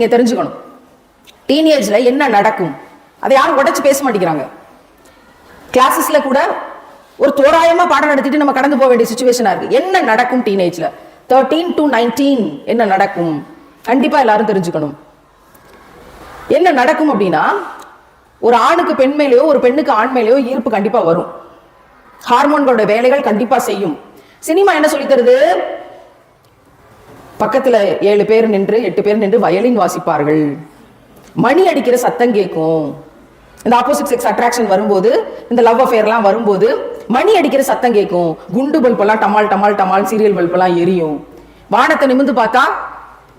நீங்கள் தெரிஞ்சுக்கணும். டீனேஜில் என்ன நடக்கும்? அதை யாரும் உடச்சி பேச மாட்டேங்கிறாங்க. கிளாஸஸில் கூட ஒரு தோராயமாக பாடம் நடத்திட்டு நம்ம கடந்து போக வேண்டிய சுச்சுவேஷனாக இருக்குது என்ன நடக்கும் டீனேஜில் தேர்ட்டீன் டு நைன்டீன் என்ன நடக்கும்? கண்டிப்பாக எல்லாரும் தெரிஞ்சுக்கணும். என்ன நடக்கும் அப்படின்னா ஒரு ஆணுக்கு பெண் மேலேயோ ஒரு பெண்ணுக்கு ஆண் மேலேயோ ஈர்ப்பு கண்டிப்பாக வரும். ஹார்மோன்களோட வேலைகள் கண்டிப்பாக செய்யும். சினிமா என்ன சொல்லித்தருது பக்கத்தில் ஏழு பேர் நின்று எட்டு பேர் நின்று வயலின் வாசிப்பார்கள். மணி அடிக்கிற சத்தம் கேட்கும். இந்த ஆப்போசிட் செக்ஸ் அட்ராக்ஷன் வரும்போது இந்த லவ் அஃபேர்லாம் வரும்போது மணி அடிக்கிற சத்தம் கேட்கும். குண்டு பல்பெல்லாம் டமால் டமால் டமால் சீரியல் பல்பெல்லாம் எரியும். வானத்தை நிமிந்து பார்த்தா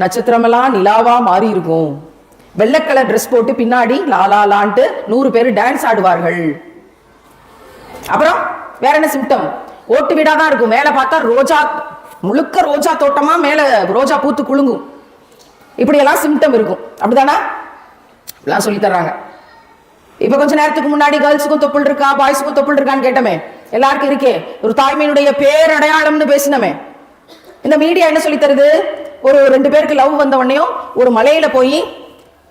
நட்சத்திரமெல்லாம் நிலாவா மாறி இருக்கும். வெள்ளை கலர் ட்ரெஸ் போட்டு பின்னாடி லாலா லான்ட்டு நூறு பேர் டான்ஸ் ஆடுவார்கள். அப்புறம் வேற என்ன சிம்டம் ஓட்டு வீடாதான் இருக்கும். மேலே பார்த்தா ரோஜா முழுக்க ரோஜா தோட்டமா மேல ரோஜா பூத்து குலுங்கும். இப்படி எல்லாம் சிம்டம் இருக்கும். அப்படிதானா எல்லாம் சொல்லி தர்றாங்க. இப்ப கொஞ்ச நேரத்துக்கு முன்னாடி கேர்ள்ஸுக்கும் தொப்புள் இருக்கா? பாய்ஸுக்கும் தொப்புள் இருக்கான்னு கேட்டமே. எல்லாருக்கும் இருக்கே. ஒரு தாய்மையினுடைய பேரடையாளம்னு பேசினமே. இந்த மீடியா என்ன சொல்லி தருது? ஒரு ரெண்டு பேருக்கு லவ் வந்த உடனேயும் ஒரு மலையில போய்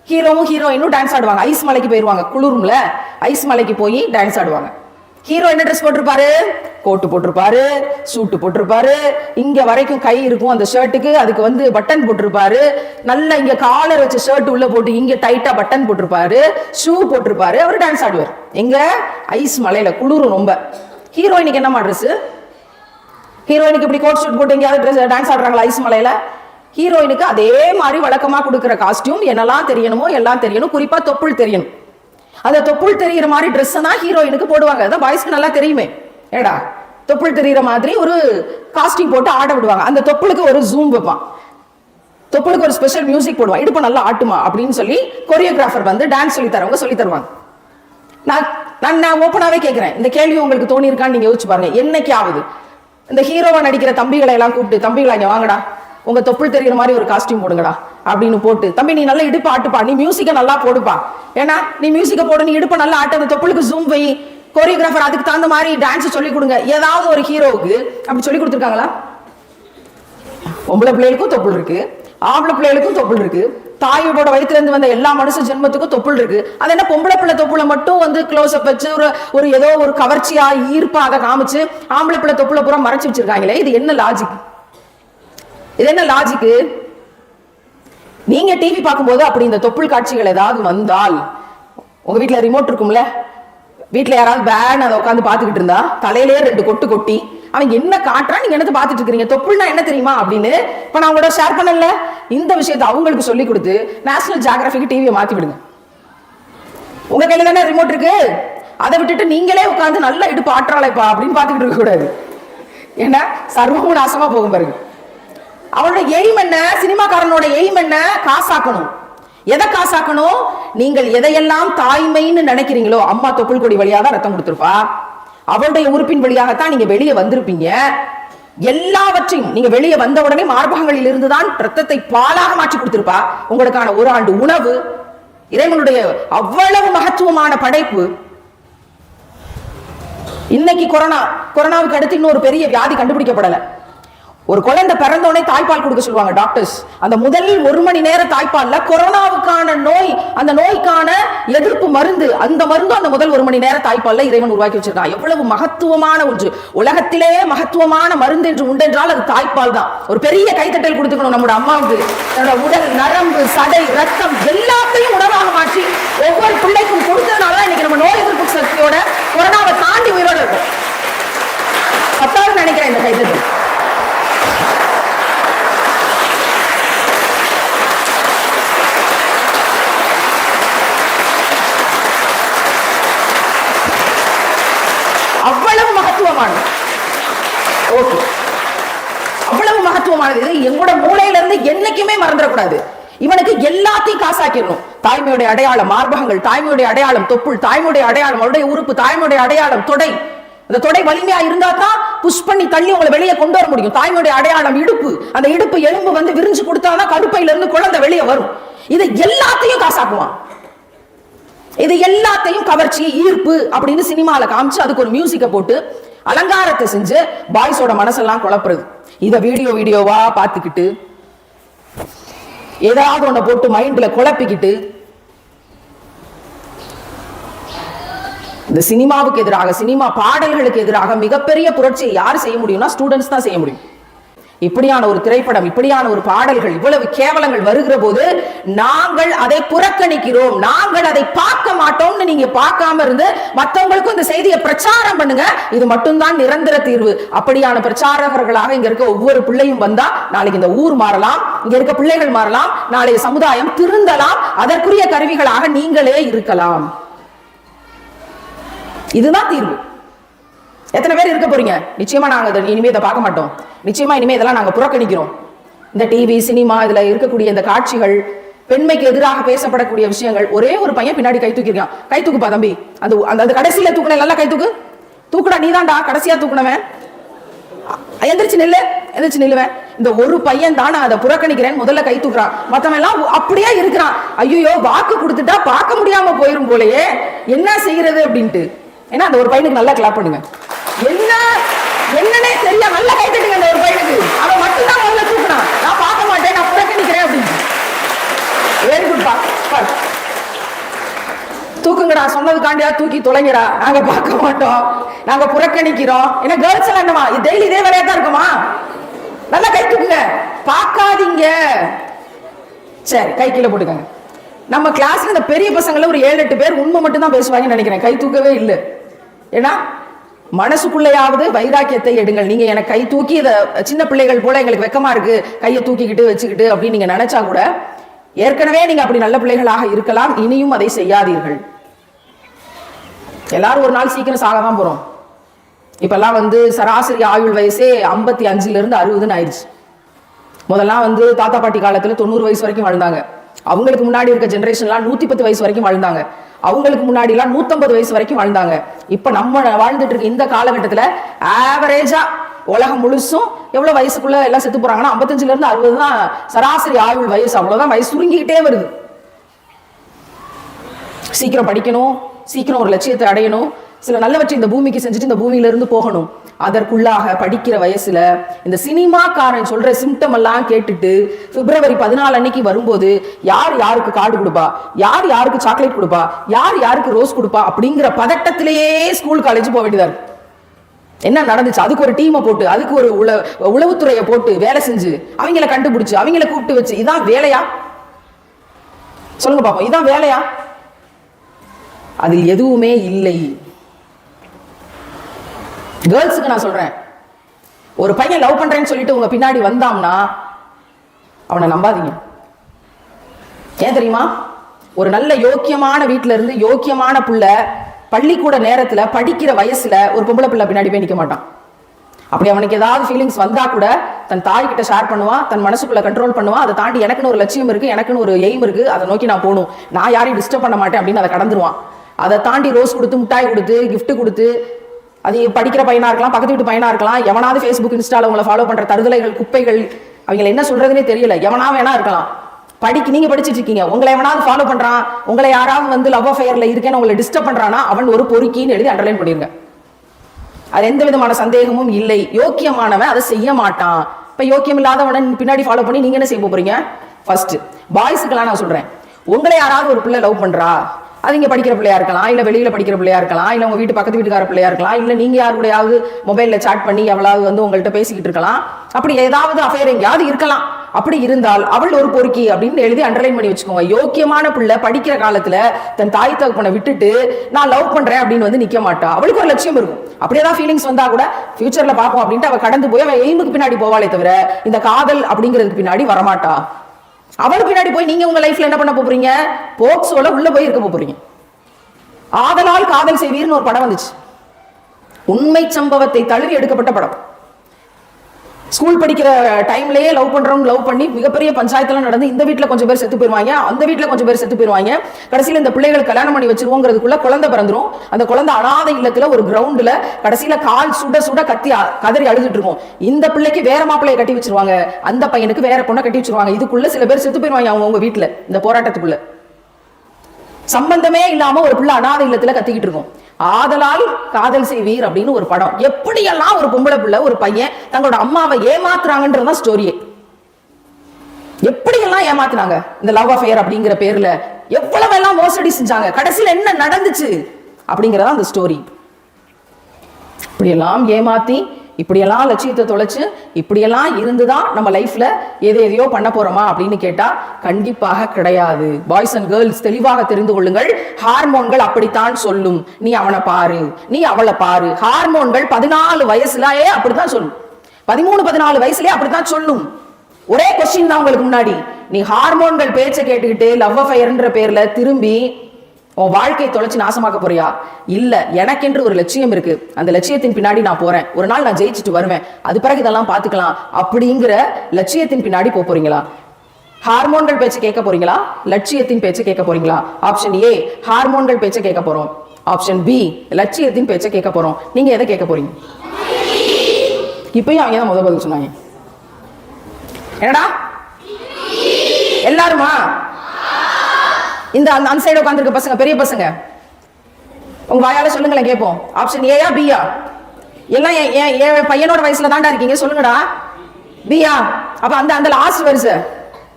ஹீரோவும் ஹீரோயினும் டான்ஸ் ஆடுவாங்க. ஐஸ் மலைக்கு போயிருவாங்க. குளிரும்ல ஐஸ் மலைக்கு போய் டான்ஸ் ஆடுவாங்க. ஹீரோ என்ன ட்ரெஸ் போட்டிருப்பாரு? கோட்டு போட்டிருப்பாரு சூட்டு போட்டிருப்பாரு. இங்க வரைக்கும் கை இருக்கும் அந்த ஷர்ட்டுக்கு அதுக்கு வந்து பட்டன் போட்டிருப்பாரு. நல்ல இங்க காலர் வச்ச ஷர்ட் உள்ள போட்டு இங்க டைட்டா பட்டன் போட்டிருப்பாரு. ஷூ போட்டிருப்பாரு. அவர் டான்ஸ் ஆடுவார். எங்க? ஐஸ் மலையில. குளிரும் ரொம்ப. ஹீரோயினுக்கு என்னமா ட்ரெஸ் ஹீரோயினுக்கு இப்படி கோட் ஷூட் போட்டு எங்கேயாவது ட்ரெஸ் டான்ஸ் ஆடுறாங்களா ஐஸ் மலையில? ஹீரோயினுக்கு அதே மாதிரி வழக்கமா கொடுக்குற காஸ்டியூம் என்னெல்லாம் தெரியணுமோ எல்லாம் தெரியணும். குறிப்பா தொப்புள் தெரியணும். அந்த தொப்புள் தெரியுற மாதிரி ட்ரெஸ் தான் ஹீரோயினுக்கு போடுவாங்க. அதான் பாய்ஸ்க்கு நல்லா தெரியுமே. ஏடா தொப்புள் தெரியிற மாதிரி ஒரு காஸ்டிங் போட்டு ஆட விடுவாங்க. அந்த தொப்புளுக்கு ஒரு ஜூம் வைப்பான். தொப்புளுக்கு ஒரு ஸ்பெஷல் மியூசிக் போடுவான். இடுப்பு நல்லா ஆட்டுமா அப்படின்னு சொல்லி கொரியோகிராஃபர் வந்து டான்ஸ் சொல்லி தரவங்க சொல்லி தருவாங்க. நான் நான் நான் ஓப்பனாகவே கேட்கிறேன் இந்த கேள்வி உங்களுக்கு தோணி இருக்கான்னு நீங்க யோசிச்சு பாருங்க. என்னைக்காவது இந்த ஹீரோவா நடிக்கிற தம்பிகளை எல்லாம் கூப்பிட்டு தம்பிகளை இங்கே வாங்கடா. உங்க தொப்புள் தெரியுற மாதிரி ஒரு காஸ்டியூம் போடுங்கடா அப்படின்னு போட்டு தம்பி நீ நல்லா இடுப்பு ஆட்டுப்பா நீ மியூசிக்கை நல்லா போடுப்பா. ஏன்னா நீ மியூசிக்கை போடு நீ இடுப்பை நல்லா ஆட்டு அந்த தொப்புளுக்கு ஜூம் வை கோரியோகிராஃபர் அதுக்கு தகுந்த மாதிரி டான்ஸ் சொல்லி கொடுங்க. ஏதாவது ஒரு ஹீரோவுக்கு அப்படி சொல்லி கொடுத்துருக்காங்களா? பொம்பளை பிள்ளைகளுக்கும் தொப்புள் இருக்கு ஆம்பளை பிள்ளைகளுக்கும் தொப்புள் இருக்கு தாயோட வயித்துல இருந்து வந்த எல்லா மனுஷ ஜென்மத்துக்கும் தொப்புள் இருக்கு. அது என்ன பொம்பளை பிள்ளை தொப்புளை மட்டும் வந்து க்ளோஸ் அப் வச்சு ஒரு ஒரு ஏதோ ஒரு கவர்ச்சியா ஈர்ப்பா அதை காமிச்சு ஆம்பளை பிள்ளை தொப்புளை பூரா மறைச்சு வச்சிருக்காங்களே இது என்ன லாஜிக் இது என்ன லாஜிக்கு நீங்க டிவி பார்க்கும்போது அப்படி இந்த தொப்புள் காட்சிகள் ஏதாவது வந்தால் உங்க வீட்டில் ரிமோட் இருக்கும்ல? வீட்டில் யாராவது பேன் அதை உட்காந்து பார்த்துக்கிட்டு இருந்தா தலையிலேயே ரெண்டு கொட்டு கொட்டி அவன் என்ன காட்டுறான் நீங்க என்னத்தை பார்த்துட்டு இருக்கீங்க தொப்புள்னா என்ன தெரியுமா அப்படின்னு இப்ப நான் உங்களோட ஷேர் பண்ணல இந்த விஷயத்தை அவங்களுக்கு சொல்லி கொடுத்து நேஷனல் ஜியாகிரபிக்கு டிவியை மாத்தி விடுங்க. உங்க கையில தானே ரிமோட் இருக்கு? அதை விட்டுட்டு நீங்களே உட்காந்து நல்லா இடுப்பு ஆட்டுறாளைப்பா அப்படின்னு பார்த்துக்கிட்டு இருக்க கூடாது ஏன்னா சர்வமும் நாசமா போகும் பாருங்க. அவளோட எய்ம் என்ன? சினிமாக்காரனோட எய்ம் என்ன? காசாக்கணும். எதை காசாக்கணும்? நீங்கள் எதையெல்லாம் தாய்மைன்னு நினைக்கிறீங்களோ அம்மா தொப்புள் கொடி வழியாக தான் ரத்தம் கொடுத்துருப்பா. அவளுடைய உறுப்பின் வழியாகத்தான் நீங்க வெளியே வந்திருப்பீங்க. எல்லாவற்றையும் நீங்க வெளியே வந்த உடனே மார்பகங்களில் இருந்துதான் ரத்தத்தை பாலாக மாற்றி கொடுத்திருப்பா. உங்களுக்கான ஒரு ஆண்டு உணவு இறைவனுடைய அவ்வளவு மகத்துவமான படைப்பு. இன்னைக்கு கொரோனா கொரோனாவுக்கு அடுத்து இன்னொரு பெரிய வியாதி கண்டுபிடிக்கப்படலை. ஒரு குழந்தை பிறந்தோடனே தாய்ப்பால் கொடுக்க சொல்லுவாங்க டாக்டர்ஸ் அந்த முதல் ஒரு மணி நேர தாய்ப்பால்ல கொரோனாவுக்கான நோய் அந்த நோய்க்கான எதிர்ப்பு மருந்து அந்த மருந்து அந்த முதல் ஒரு மணி நேர தாய்ப்பால்ல இறைவன் உருவாக்கி வச்சிருக்கான் எவ்வளவு மகத்துவமான ஒன்று. உலகத்திலேயே மகத்துவமான மருந்து என்று உண்டென்றால் அது தாய்ப்பால் தான். ஒரு பெரிய கைத்தட்டல் கொடுத்துக்கணும் நம்மளோட அம்மாவுக்கு. தன்னோட உடல் நரம்பு சடை ரத்தம் எல்லாத்தையும் உணவாக மாற்றி ஒவ்வொரு பிள்ளைக்கும் கொடுத்ததுனால தான் இன்னைக்கு நம்ம நோய் எதிர்ப்பு சக்தியோட கொரோனாவை தாண்டி உயிரோட இருக்கும். பத்தாவது நினைக்கிறேன் இந்த கைத்தட்டல் அவ்வளவு மகத்துவமானது ஓகே அவ்வளவு மகத்துவமானது இது எங்களோட மூளையில இருந்து என்னைக்குமே மறந்துடக்கூடாது. இவனுக்கு எல்லாத்தையும் காசாக்கிடணும். தாய்மையுடைய அடையாளம் மார்பகங்கள் தாய்மையுடைய அடையாளம் தொப்புள் தாய்மையுடைய அடையாளம் அவருடைய உறுப்பு தாய்மையுடைய அடையாளம் தொடை. அந்த தொடை வலிமையா இருந்தா தான் புஷ் பண்ணி தள்ளி உங்களை வெளியே கொண்டு வர முடியும். தாய்மையுடைய அடையாளம் இடுப்பு. அந்த இடுப்பு எலும்பு வந்து விரிஞ்சு கொடுத்தாதான் கடுப்பையில இருந்து குழந்தை வெளியே வரும். இது எல்லாத்தையும் காசாக்குவான். இது எல்லாத்தையும் கவர்ச்சி ஈர்ப்பு அப்படின்னு சினிமால காமிச்சு அதுக்கு ஒரு மியூசிக்கை போட்டு அலங்காரத்தை செஞ்சு பாய்ஸோட மனசெல்லாம் குழப்புறது. இதை வீடியோ வீடியோவா பார்த்துக்கிட்டு ஏதாவது ஒண்ண போட்டு மைண்ட்ல குழப்பிக்கிட்டு இந்த சினிமாவுக்கு எதிராக சினிமா பாடல்களுக்கு எதிராக மிகப்பெரிய புரட்சியை யார் செய்ய முடியும்னா ஸ்டூடெண்ட்ஸ் தான் செய்ய முடியும். இப்படியான ஒரு திரைப்படம் இப்படியான ஒரு பாடல்கள் இவ்வளவு கேவலங்கள் வருகிற போது நாங்கள் அதை புறக்கணிக்கிறோம். நாங்கள் அதை பார்க்க மாட்டோம்னு நீங்க பார்க்காம இருந்து மற்றவங்களுக்கும் இந்த செய்தியை பிரச்சாரம் பண்ணுங்க. இது மட்டும்தான் நிரந்தர தீர்வு. அப்படியான பிரச்சாரகர்களாக இங்க இருக்க ஒவ்வொரு பிள்ளையும் வந்தா நாளைக்கு இந்த ஊர் மாறலாம் இங்க இருக்க பிள்ளைகள் மாறலாம் நாளைய சமுதாயம் திருந்தலாம் அதற்குரிய கருவிகளாக நீங்களே இருக்கலாம். இதுதான் தீர்வு. எத்தனை பேர் இருக்க போறீங்க? நிச்சயமா நாங்கள் இனிமே இதை பார்க்க மாட்டோம். நிச்சயமா இனிமே இதெல்லாம் நாங்கள் புறக்கணிக்கிறோம். இந்த டிவி சினிமா இதுல இருக்கக்கூடிய இந்த காட்சிகள் பெண்மைக்கு எதிராக பேசப்படக்கூடிய விஷயங்கள் ஒரே ஒரு பையன் பின்னாடி கை தூக்கிருக்கான் கை தூக்குப்பா தம்பி. அந்த அந்த அந்த கடைசியில தூக்குன நல்லா கை தூக்கு. தூக்குடா நீதான்டா. கடைசியா தூக்குனவன். எந்திரிச்சு நில்லு. எந்திரிச்சு நில்லுவேன் இந்த ஒரு பையன் தான் நான் அதை புறக்கணிக்கிறேன் முதல்ல கை தூக்குறான் மத்தவன் எல்லாம் அப்படியே இருக்கிறான். ஐயோ வாக்கு கொடுத்துட்டா பார்க்க முடியாம போயிரும் போலயே. என்ன செய்யறது அப்படின்ட்டு. ஏன்னா அந்த ஒரு பையனுக்கு நல்லா கிளாப் பண்ணுங்க. என்ன? என்னன்னே தெரிய நல்லா கை தட்டுங்க அந்த ஒரு பையனுக்கு. அவன் மட்டும்தான் முதல்ல தூக்குனான் நான் பார்க்க மாட்டேன் நான் புறக்கணிக்கிறேன் அப்படின்னு. வெரி குட் பா தூக்குங்கடா. சொன்னதுக்காண்டியா தூக்கி தொலைங்கடா. நாங்க பார்க்க மாட்டோம். நாங்க புறக்கணிக்கிறோம். ஏன்னா கேர்ள்ஸ் எல்லாம் என்னமா டெய்லி இதே வேலையா தான் இருக்குமா? நல்லா கை தூக்குங்க. பார்க்காதீங்க. சரி கை கீழே போட்டுக்கங்க. நம்ம கிளாஸ்ல இந்த பெரிய பசங்கள ஒரு ஏழு எட்டு பேர் உண்மை மட்டும் தான் பேசுவாங்கன்னு நினைக்கிறேன். கை தூக்கவே இல்லை. ஏன்னா மனசுக்குள்ளையாவது வைராக்கியத்தை எடுங்கள். நீங்க எனக்கு கை தூக்கி இதை சின்ன பிள்ளைகள் போல எங்களுக்கு வெக்கமா இருக்கு. கையை தூக்கிக்கிட்டு வச்சுக்கிட்டு அப்படின்னு நீங்க நினைச்சா கூட ஏற்கனவே நீங்க அப்படி நல்ல பிள்ளைகளாக இருக்கலாம். இனியும் அதை செய்யாதீர்கள். எல்லாரும் ஒரு நாள் சீக்கிரம் சாக தான் போறோம். இப்பெல்லாம் வந்து சராசரி ஆயுள் வயசே ஐம்பத்தி அஞ்சுல இருந்து அறுபதுன்னு ஆயிடுச்சு. முதல்லாம் வந்து தாத்தா பாட்டி காலத்துல தொண்ணூறு வயசு வரைக்கும் வாழ்ந்தாங்க. அவங்களுக்கு முன்னாடி இருக்க ஜென்ரேஷன்லாம் நூத்தி பத்து வயசு வரைக்கும் வாழ்ந்தாங்க. அவங்களுக்கு முன்னாடி எல்லாம் நூத்தம்பது வயசு வரைக்கும் வாழ்ந்தாங்க. இப்ப நம்ம வாழ்ந்துட்டு இருக்க இந்த காலகட்டத்துல ஆவரேஜா உலகம் முழுசும் எவ்வளவு வயசுக்குள்ள எல்லாம் செத்து போறாங்கன்னா ஐம்பத்தஞ்சுல இருந்து அறுபது தான் சராசரி ஆயுள் வயசு. அவ்வளவுதான் வயசு சுருங்கிக்கிட்டே வருது. சீக்கிரம் படிக்கணும் சீக்கிரம் ஒரு லட்சியத்தை அடையணும். சில நல்லவற்றை இந்த பூமிக்கு செஞ்சுட்டு இந்த பூமியில இருந்து போகணும். அதற்குள்ளாக படிக்கிற வயசுல இந்த சினிமாக்காரன் சொல்ற சிம்டம் எல்லாம் கேட்டுட்டு பிப்ரவரி பதினாலு அன்னைக்கு வரும்போது யார் யாருக்கு கார்டு கொடுப்பா? யார் யாருக்கு சாக்லேட் கொடுப்பா? யார் யாருக்கு ரோஸ் கொடுப்பா? அப்படிங்கிற பதட்டத்திலேயே ஸ்கூல் காலேஜ் போக வேண்டியதா இருக்கு. என்ன நடந்துச்சு? அதுக்கு ஒரு டீமை போட்டு அதுக்கு ஒரு உள உளவுத்துறையை போட்டு வேலை செஞ்சு அவங்கள கண்டுபிடிச்சு அவங்கள கூப்பிட்டு வச்சு இதான் வேலையா? சொல்லுங்க பாப்போம் இதான் வேலையா? அதில் எதுவுமே இல்லை. கேர்ள்ஸுக்கு நான் சொல்கிறேன் ஒரு பையன் லவ் பண்ணுறேன்னு சொல்லிட்டு உங்கள் பின்னாடி வந்தாம்னா அவனை நம்பாதீங்க. ஏன் தெரியுமா? ஒரு நல்ல யோக்கியமான வீட்டில் இருந்து யோக்கியமான புள்ள பள்ளிக்கூட நேரத்தில் படிக்கிற வயசில் ஒரு பொம்பளை பிள்ளை பின்னாடி போய் நிற்க மாட்டான். அப்படி அவனுக்கு ஏதாவது ஃபீலிங்ஸ் வந்தால் கூட தன் தாய்கிட்ட ஷேர் பண்ணுவான் தன் மனசுக்குள்ள கண்ட்ரோல் பண்ணுவான். அதை தாண்டி எனக்குன்னு ஒரு லட்சியம் இருக்குது எனக்குன்னு ஒரு எய்ம் இருக்குது அதை நோக்கி நான் போகணும். நான் யாரையும் டிஸ்டர்ப் பண்ண மாட்டேன் அப்படின்னு அதை கடந்துருவான். அதை தாண்டி ரோஸ் கொடுத்து மிட்டாய் கொடுத்து கிஃப்ட் கொடுத்து அது படிக்கிற பையனா இருக்கலாம் பக்கத்து வீட்டு பையனா இருக்கலாம் எவனாவது ஃபேஸ்புக் இன்ஸ்டால உங்களை ஃபாலோ பண்ற தருதலைகள் குப்பைகள் அவங்கள என்ன சொல்கிறதுனே தெரியல. எவனா வேணா இருக்கலாம். படிக்க நீங்க படிச்சிட்டு இருக்கீங்க. உங்களை எவனாவது ஃபாலோ பண்றான் உங்களை யாராவது வந்து லவ் அஃபேர்ல இருக்கேன்னு உங்களை டிஸ்டர்ப் பண்றானா அவன் ஒரு பொறுக்கின்னு எழுதி அண்டர்லைன் பண்ணிருங்க. அது எந்த விதமான சந்தேகமும் இல்லை. யோக்கியமானவன் அதை செய்ய மாட்டான். இப்ப யோக்கியம் இல்லாதவன பின்னாடி ஃபாலோ பண்ணி நீங்க என்ன செய்ய போறீங்க? ஃபர்ஸ்ட் பாய்ஸுக்கெல்லாம் நான் சொல்றேன். உங்களை யாராவது ஒரு பிள்ளை லவ் பண்றா? அது இங்கே படிக்கிற பிள்ளையா இருக்கலாம் இல்லை வெளியில் படிக்கிற பிள்ளையா இருக்கலாம் இல்லை உங்கள் வீட்டு பக்கத்து வீட்டுக்கார பிள்ளையா இருக்கலாம் இல்லை நீங்க யாருடையாவது மொபைலில் சாட் பண்ணி எவ்வளவு வந்து உங்கள்கிட்ட பேசிக்கிட்டு இருக்கலாம். அப்படி ஏதாவது அஃபேர் எங்கேயாவது இருக்கலாம். அப்படி இருந்தால் அவள் ஒரு பொறுக்கி அப்படின்னு எழுதி அண்டர்லைன் பண்ணி வச்சுக்கோங்க. யோக்கியமான பிள்ளை படிக்கிற காலத்துல தன் தாய் தகப்பனை விட்டுட்டு நான் லவ் பண்றேன் அப்படின்னு வந்து நிக்க மாட்டா. அவளுக்கு ஒரு லட்சியம் இருக்கும். அப்படி ஏதாவது ஃபீலிங்ஸ் வந்தா கூட ஃபியூச்சர்ல பார்ப்போம் அப்படின்ட்டு அவள் கடந்து போய் அவன் எய்முக்கு பின்னாடி போவாளே தவிர இந்த காதல் அப்படிங்கிறதுக்கு பின்னாடி வரமாட்டா. அவருக்கு பின்னாடி போய் நீங்க உங்க லைஃப்ல என்ன பண்ண போறீங்க? போக்ஸோல உள்ள போய் இருக்க போறீங்க. ஆதலால் காதல் செய்வீர்னு ஒரு படம் வந்துச்சு. உண்மை சம்பவத்தை தழுவி எடுக்கப்பட்ட படம். ஸ்கூல் படிக்கிற டைம்லயே லவ் பண்றவங்க லவ் பண்ணி மிகப்பெரிய பஞ்சாயத்துல நடந்து இந்த வீட்டில் கொஞ்சம் பேர் செத்து போயிருவாங்க. அந்த வீட்டில் கொஞ்சம் பேர் செத்து போயிருவாங்க. கடைசியில இந்த பிள்ளைகள் கல்யாணம் பண்ணி வச்சிருவோங்கிறதுக்குள்ள குழந்தை பிறந்துரும். அந்த குழந்தை அனாதை இல்லத்துல ஒரு கிரவுண்ட்ல கடைசியில கால் சுட சுட கத்தி கதறி அழுதுட்டு இருக்கும். இந்த பிள்ளைக்கு வேற மாப்பிள்ளைய கட்டி வச்சிருவாங்க. அந்த பையனுக்கு வேற பொண்ணை கட்டி வச்சிருவாங்க. இதுக்குள்ள சில பேர் செத்து போயிருவாங்க அவங்க உங்க வீட்ல இந்த போராட்டத்துக்குள்ள. சம்பந்தமே இல்லாம ஒரு பிள்ளை அனாதை இல்லத்துல கத்திக்கிட்டு இருக்கும். ஆதலால் காதல் செய்வீர் அப்படின்னு ஒரு படம். எப்படியெல்லாம் ஒரு பொம்பளை பிள்ளை ஒரு பையன் தங்களோட அம்மாவை ஏமாத்துறாங்கன்றதுதான் ஸ்டோரியே எப்படியெல்லாம் ஏமாத்துனாங்க? இந்த லவ் அஃபேர் அப்படிங்கிற பேர்ல எவ்வளவு எல்லாம் மோசடி செஞ்சாங்க? கடைசியில என்ன நடந்துச்சு? அப்படிங்கறதா அந்த ஸ்டோரி இப்படியெல்லாம் ஏமாத்தி இப்படியெல்லாம் லட்சியத்தை தொலைச்சு இப்படியெல்லாம் இருந்துதான் நம்ம லைஃப்ல எது எதையோ பண்ண போறோமா அப்படின்னு கேட்டா கண்டிப்பாக கிடையாது. பாய்ஸ் அண்ட் கேர்ள்ஸ் தெளிவாக தெரிந்து கொள்ளுங்கள். ஹார்மோன்கள் அப்படித்தான் சொல்லும். நீ அவனை பாரு நீ அவளை பாரு. ஹார்மோன்கள் பதினாலு வயசுலயே அப்படித்தான் சொல்லும். பதிமூணு பதினாலு வயசுலயே அப்படித்தான் சொல்லும். ஒரே கொஸ்டின் தான் உங்களுக்கு முன்னாடி. நீ ஹார்மோன்கள் பேச்சை கேட்டுக்கிட்டு லவ் அஃபயர்ன்ற பேர்ல திரும்பி உன் வாழ்க்கையை தொலைச்சு நாசமாக்க போறியா? இல்ல எனக்கென்று ஒரு லட்சியம் இருக்கு. அந்த லட்சியத்தின் பின்னாடி நான் போறேன். ஒரு நாள் நான் ஜெயிச்சுட்டு வருவேன். அது பிறகு இதெல்லாம் பாத்துக்கலாம் அப்படிங்கிற லட்சியத்தின் பின்னாடி போக போறீங்களா? ஹார்மோன்கள் பேச்சு கேட்க போறீங்களா? லட்சியத்தின் பேச்சு கேட்க போறீங்களா? ஆப்ஷன் ஏ ஹார்மோன்கள் பேச்சை கேட்க போறோம். ஆப்ஷன் பி லட்சியத்தின் பேச்சை கேட்க போறோம். நீங்க எதை கேட்க போறீங்க? இப்பயும் அவங்க தான் முத பதில் சொன்னாங்க. என்னடா? எல்லாருமா? இந்த அந்த அந்த சைடு உட்காந்துருக்க பசங்க பெரிய பசங்க. உங்க வாயால சொல்லுங்களேன் கேட்போம். ஆப்ஷன் ஏயா பியா எல்லாம் என் என் பையனோட வயசுல தாண்டா இருக்கீங்க சொல்லுங்கடா. பியா அப்ப அந்த அந்த லாஸ்ட் வரிசை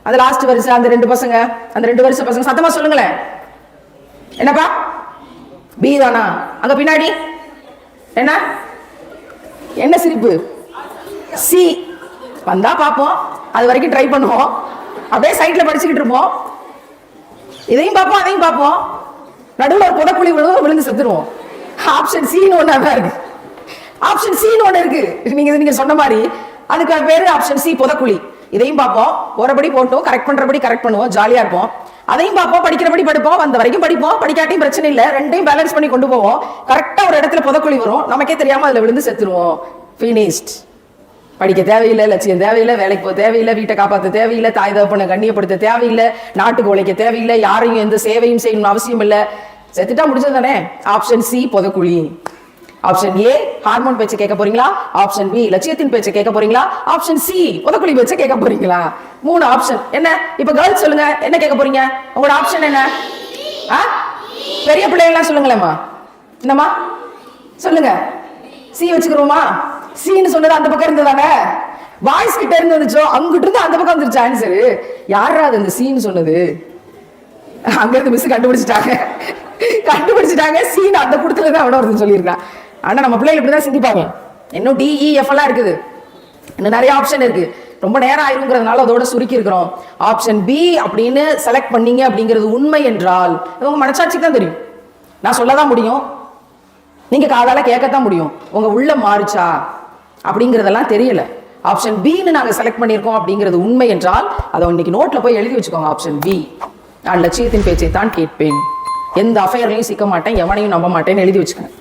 அந்த லாஸ்ட் வரிசை அந்த ரெண்டு பசங்க அந்த ரெண்டு வரிசை பசங்க. சத்தமா சொல்லுங்களேன். என்னப்பா? பி தானா? அங்க பின்னாடி. என்ன? என்ன சிரிப்பு? சி வந்தா பார்ப்போம். அது வரைக்கும் ட்ரை பண்ணுவோம். அப்படியே சைட்ல படிச்சுக்கிட்டு இருப்போம். இதையும் பார்ப்போம் அதையும் பார்ப்போம். நடுவில் ஒரு புதக்குழி விழுந்து விழுந்து செத்துருவோம். ஆப்ஷன் சின்னு ஒன்று தான் இருக்கு. ஆப்ஷன் சின்னு ஒன்று இருக்கு. நீங்க நீங்க சொன்ன மாதிரி அதுக்கு பேரு ஆப்ஷன் சி புதக்குழி. இதையும் பார்ப்போம். ஒருபடி போட்டோம் கரெக்ட் பண்றபடி கரெக்ட் பண்ணுவோம் ஜாலியா இருப்போம். அதையும் பார்ப்போம் படிக்கிறபடி படிப்போம் வந்த வரைக்கும் படிப்போம் படிக்காட்டியும் பிரச்சனை இல்லை. ரெண்டையும் பேலன்ஸ் பண்ணி கொண்டு போவோம். கரெக்டா ஒரு இடத்துல புதக்குழி வரும். நமக்கே தெரியாம அதுல விழுந்து செத்துருவோம். ஃபினிஷ்ட் படிக்க தேவையில்லை லட்சியம் தேவையில்லை வேலைக்கு போக தேவையில்லை வீட்டை காப்பாற்ற தேவையில்லை தாய் தகப்பனை கண்ணியப்படுத்த தேவையில்லை நாட்டுக்கு உழைக்க தேவையில்லை யாரையும் எந்த சேவையும் செய்யணும்னு அவசியம் இல்லை. செத்துட்டா முடிஞ்சது தானே ஆப்ஷன் சி புதக்குழி. ஆப்ஷன் ஏ ஹார்மோன் பேச்சை கேட்க போறீங்களா? ஆப்ஷன் பி லட்சியத்தின் பேச்சை கேட்க போறீங்களா? ஆப்ஷன் சி புதக்குழி பேச்சை கேட்க போறீங்களா? மூணு ஆப்ஷன் என்ன? இப்ப கேர்ள்ஸ் சொல்லுங்க என்ன கேட்க போறீங்க? உங்களோட ஆப்ஷன் என்ன? ஆ? பெரிய பிள்ளைங்களாம் சொல்லுங்களேம்மா. என்னம்மா? சொல்லுங்க. சி வச்சுக்கிறோமா? சீன்னு சொன்னது அந்த பக்கம் இருந்ததானே? வாய்ஸ் கிட்ட இருந்து வந்துச்சோ? அங்கிட்டு இருந்து அந்த பக்கம் வந்துருச்சு ஆன்சரு யாரா அது அந்த சீன் சொன்னது? அங்க இருந்து மிஸ் கண்டுபிடிச்சிட்டாங்க. கண்டுபிடிச்சிட்டாங்க. சீன் அந்த கூட்டத்துல தான் விட வருதுன்னு சொல்லியிருக்கான். ஆனா நம்ம பிள்ளைகள் இப்படிதான் சிந்திப்பாங்க. இன்னும் டிஇ எஃப் e, எல்லாம் இருக்குது. இன்னும் நிறைய ஆப்ஷன் இருக்கு. ரொம்ப நேரம் ஆயிருங்கிறதுனால அதோட சுருக்கி இருக்கிறோம். ஆப்ஷன் பி அப்படின்னு செலக்ட் பண்ணீங்க அப்படிங்கிறது உண்மை என்றால் உங்க மனசாட்சிக்கு தான் தெரியும். நான் சொல்லதான் முடியும். நீங்க காதால கேட்கத்தான் முடியும். உங்க உள்ள மாறுச்சா? அப்படிங்கிறதெல்லாம் தெரியல. ஆப்ஷன் பின்னு நாங்கள் செலக்ட் பண்ணியிருக்கோம் அப்படிங்கிறது உண்மை என்றால் அதை இன்னைக்கு நோட்ல போய் எழுதி வச்சுக்கோங்க ஆப்ஷன் பி நான் லட்சியத்தின் பேச்சை தான் கேட்பேன். எந்த அஃபையர்லையும் சிக்க மாட்டேன் எவனையும் நம்ப மாட்டேன்னு எழுதி வச்சுக்கேன்